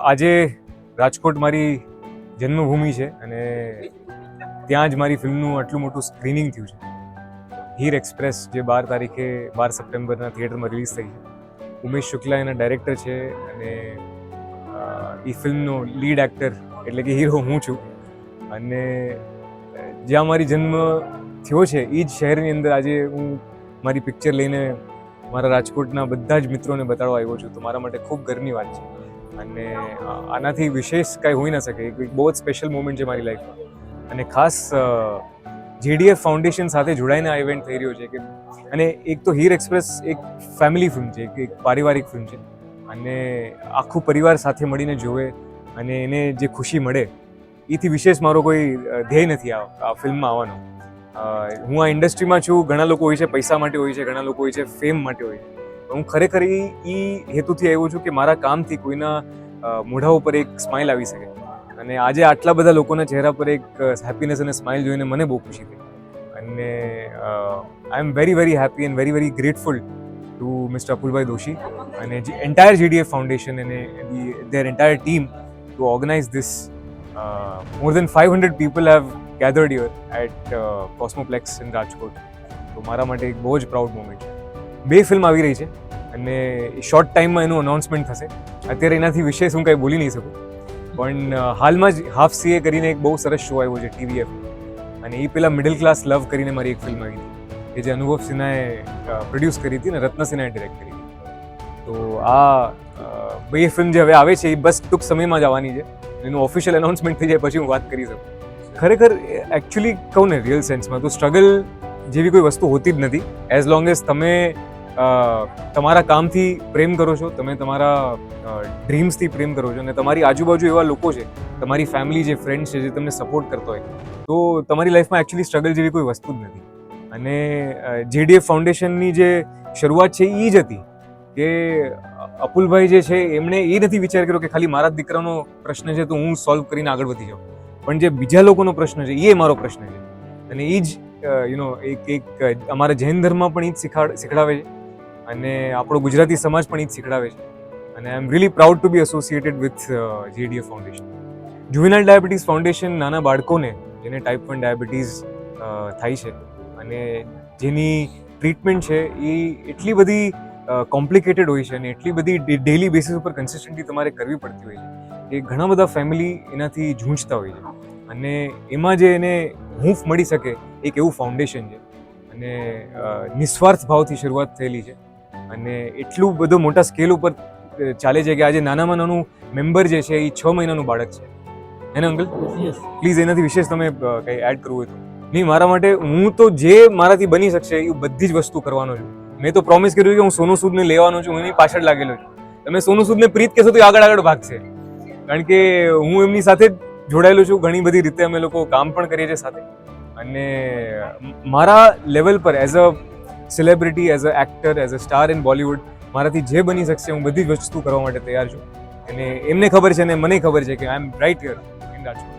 આજે રાજકોટ મારી જન્મભૂમિ છે અને ત્યાં જ મારી ફિલ્મનું આટલું મોટું સ્ક્રીનિંગ થયું છે. હીર એક્સપ્રેસ જે બાર તારીખે, બાર સપ્ટેમ્બરના થિયેટરમાં રિલીઝ થઈ છે. ઉમેશ શુક્લા એના ડાયરેક્ટર છે અને એ ફિલ્મનો લીડ એક્ટર એટલે કે હીરો હું છું. અને જ્યાં મારી જન્મ થયો છે એ જ શહેરની અંદર આજે હું મારી પિક્ચર લઈને મારા રાજકોટના બધા જ મિત્રોને બતાડવા આવ્યો છું. તો મારા માટે ખૂબ ગર્વની વાત છે. અને આનાથી વિશેષ કાંઈ હોઈ ન શકે. બહુ જ સ્પેશિયલ મોમેન્ટ છે મારી લાઈફમાં અને ખાસ જેડીએફ ફાઉન્ડેશન સાથે જોડાઈને આ ઇવેન્ટ થઈ રહ્યો છે કે, અને એક તો હીર એક્સપ્રેસ એક ફેમિલી ફિલ્મ છે, એક- પારિવારિક ફિલ્મ છે. અને આખું પરિવાર સાથે મળીને જોવે અને એને જે ખુશી મળે, એથી વિશેષ મારો કોઈ ધ્યેય નથી આ ફિલ્મમાં આવવાનો. હું આ ઇન્ડસ્ટ્રીમાં છું, ઘણા લોકો હોય છે, પૈસા માટે હોય છે, ઘણા લોકો હોય છે ફેમ માટે હોય છે. હું ખરેખર એ હેતુથી આવ્યો છું કે મારા કામથી કોઈના મોઢા ઉપર એક સ્માઇલ આવી શકે. અને આજે આટલા બધા લોકોના ચહેરા પર એક હેપીનેસ અને સ્માઇલ જોઈને મને બહુ ખુશી થઈ. અને I am very very happy and very very grateful to mister Apulbhai Doshi અને જે એન્ટાયર જીડીએફ ફાઉન્ડેશન અને their entire team to organise this more than five hundred people have gathered here at Cosmoplex in Rajkot તો મારા માટે એક બહુ જ proud moment છે. બે ફિલ્મ આવી રહી છે અને શોર્ટ ટાઈમમાં એનું અનાઉન્સમેન્ટ થશે. અત્યારે એનાથી વિશેષ હું કાંઈ બોલી નહીં શકું. પણ હાલમાં જ હાફ સીએ કરીને એક બહુ સરસ શો આવ્યો છે ટીવીએફ અને એ પેલા મિડલ ક્લાસ લવ કરીને મારી એક ફિલ્મ આવી હતી. કે જે અનુભવ સિન્હાએ પ્રોડ્યુસ કરી હતી અને રત્ન સિન્હાએ ડિરેક્ટ કરી હતી. તો આ બે ફિલ્મ જે હવે આવે છે, એ બસ ટૂંક સમયમાં જ આવવાની છે. એનું ઓફિશિયલ અનાઉન્સમેન્ટ થઈ જાય પછી હું વાત કરી શકું. ખરેખર એકચ્યુઅલી કહું ને રિયલ સેન્સમાં તો સ્ટ્રગલ જેવી કોઈ વસ્તુ હોતી જ નથી. એઝ લોંગ એઝ તમે તમારા કામથી પ્રેમ કરો છો, તમે તમારા ડ્રીમ્સથી પ્રેમ કરો છો અને તમારી આજુબાજુ એવા લોકો છે, તમારી ફેમિલી જે ફ્રેન્ડ્સ છે જે તમને સપોર્ટ કરતો હોય, તો તમારી લાઈફમાં એકચ્યુઅલી સ્ટ્રગલ જેવી કોઈ વસ્તુ જ નથી. અને જેડીએફ ફાઉન્ડેશનની જે શરૂઆત છે એ જ હતી કે, અપુલભાઈ જે છે એમણે એ નથી વિચાર કર્યો કે ખાલી મારા દીકરાનો પ્રશ્ન છે તો હું સોલ્વ કરીને આગળ વધી જાઉં. પણ જે બીજા લોકોનો પ્રશ્ન છે એ મારો પ્રશ્ન છે. અને એ જ યુ નો એક એક, અમારા જૈન ધર્મમાં પણ એ જ શીખાડ શીખડાવે છે. અને આપણો ગુજરાતી સમાજ પણ એ જ શીખડાવે છે. અને I am really proud to be associated with JDF foundation juvenile diabetes foundation નાના બાળકોને જેને ટાઈપ વન ડાયાબિટીસ થાય છે અને જેની ટ્રીટમેન્ટ છે એ એટલી બધી કોમ્પ્લિકેટેડ હોય છે અને એટલી બધી ડેલી બેસિસ ઉપર કન્સિસ્ટન્ટલી તમારે કરવી પડતી હોય છે એ ઘણા બધા ફેમિલી એનાથી ઝૂંઝતા હોય છે. અને એમાં જે એને હૂંફ મળી શકે એક એવું ફાઉન્ડેશન છે. અને નિસ્વાર્થ ભાવથી શરૂઆત થયેલી છે. અને એટલું બધું મોટા સ્કેલ ઉપર ચાલે છે કે આજે નાનામાં નાનું મેમ્બર જે છે એ છ મહિનાનું બાળક છે. હે ને અંકલ? પ્લીઝ એનાથી વિશેષ તમે કંઈ એડ કરવું હોય તો. નહીં મારા માટે હું તો જે મારાથી બની શકશે એ બધી જ વસ્તુ કરવાનો છું. મેં તો પ્રોમિસ કર્યું કે હું સોનુ સૂદને લેવાનો છું હું એની પાછળ લાગેલો છું. તમે સોનુ સૂદને પ્રીત કહેશો તો આગળ આગળ ભાગશે. કારણ કે હું એમની સાથે જ જોડાયેલો છું ઘણી બધી રીતે અમે લોકો કામ પણ કરીએ છીએ સાથે. અને મારા લેવલ પર as a celebrity as a actor as a star in Bollywood મારાથી જે બની શકશે હું બધી વસ્તુ કરવા માટે તૈયાર છું. અને એમને ખબર છે ને મને ખબર છે કે I am right here in Rajkot.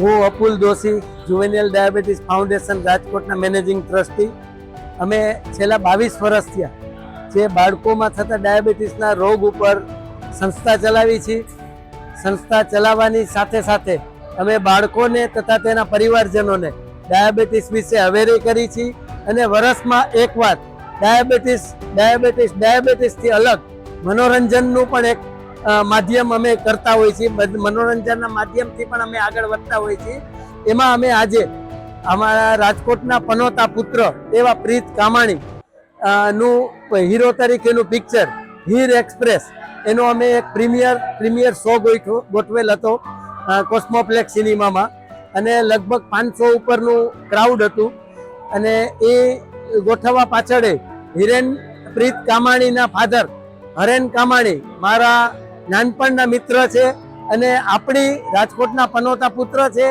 હું Apul Doshi juvenile diabetes foundation રાજકોટના મેનેજિંગ ટ્રસ્ટી અમે છેલ્લા બાવીસ વર્ષ થયા જે બાળકોમાં થતા ડાયાબિટીસના રોગ ઉપર સંસ્થા ચલાવી છે. સંસ્થા ચલાવવાની સાથે સાથે અમે બાળકોને તથા તેના પરિવારજનોને ડાયાબિટીસ વિશે અવેરી કરી છે. અને વર્ષમાં એકવાર ડાયાબિટીસ ડાયાબિટીસ, ડાયાબિટીસથી અલગ મનોરંજનનું પણ એક માધ્યમ અમે કરતા હોઈએ છીએ. મનોરંજનના માધ્યમથી પણ અમે આગળ વધતા હોઈએ છીએ. એમાં અમે આજે અમારા રાજકોટના પનોતા પુત્ર એવા પ્રીત કામાણી નું હીરો તરીકેનું પિક્ચર, હીર એક્સપ્રેસ, એનો અમે એક પ્રીમિયર પ્રીમિયર શો ગોઠવો- ગોઠવેલ હતો કોસ્મોપ્લેક્સ સિનેમામાં. અને લગભગ પાંચસો ઉપરનું ક્રાઉડ હતું. અને એ ગોઠવવા પાછળ હિરેન પ્રીત કામાણીના ફાધર હરેન કામાણી, મારા નાનપણના મિત્ર છે અને આપણી રાજકોટના પનોતા પુત્ર છે.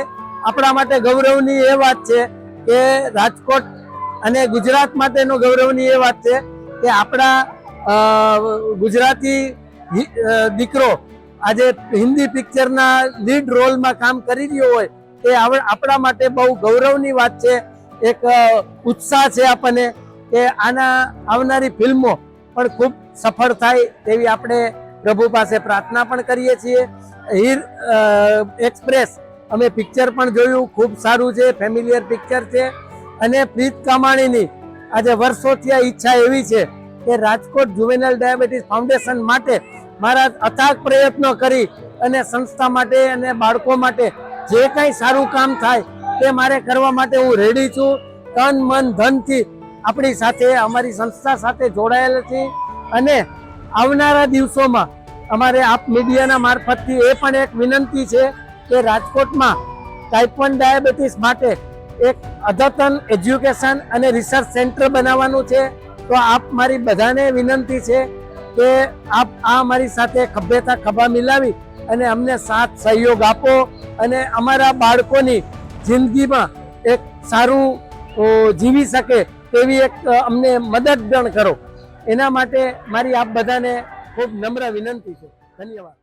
આપણા માટે ગૌરવની એ વાત છે કે રાજકોટ અને ગુજરાત માટેનો ગૌરવની એ વાત છે કે આપણા ગુજરાતી દીકરો આજે હિન્દી પિક્ચરના લીડ રોલમાં કામ કરી રહ્યો હોય એ આપણા માટે બહુ ગૌરવની વાત છે. એક ઉત્સાહ છે આપણને કે આના આવનારી ફિલ્મો પણ ખૂબ સફળ થાય તેવી આપણે પ્રભુ પાસે પ્રાર્થના પણ કરીએ છીએ. હીર એક્સપ્રેસ અમે પિક્ચર પણ જોયું, ખૂબ સારું છે, ફેમિલિયર પિક્ચર છે. અને પ્રીત કામાણીની આજે વર્ષોથી આ ઈચ્છા એવી છે કે રાજકોટ જુવેનલ ડાયાબિટીસ ફાઉન્ડેશન માટે મારા અથાગ પ્રયત્નો કરી અને સંસ્થા માટે અને બાળકો માટે જે કાંઈ સારું કામ થાય તે મારે કરવા માટે હું રેડી છું. તન, મન, ધનથી આપણી સાથે, અમારી સંસ્થા સાથે જોડાયેલ છે અને આવનારા દિવસોમાં અમારે આપ મીડિયાના મારફતથી એ પણ એક વિનંતી છે કે રાજકોટમાં ટાઈપ વન ડાયાબિટીસ માટે એક અદ્યતન એજ્યુકેશન અને રિસર્ચ સેન્ટર બનાવવાનું છે. તો આપ મારી બધાને વિનંતી છે કે આપ આ અમારી સાથે ખભેતા ખભા મિલાવી અને અમને સાથ સહયોગ આપો અને અમારા બાળકોની જિંદગીમાં એક સારું જીવી શકે તેવી એક અમને મદદ પણ કરો. એના માટે મારી આપ બધાને ખૂબ નમ્ર વિનંતી છે. ધન્યવાદ.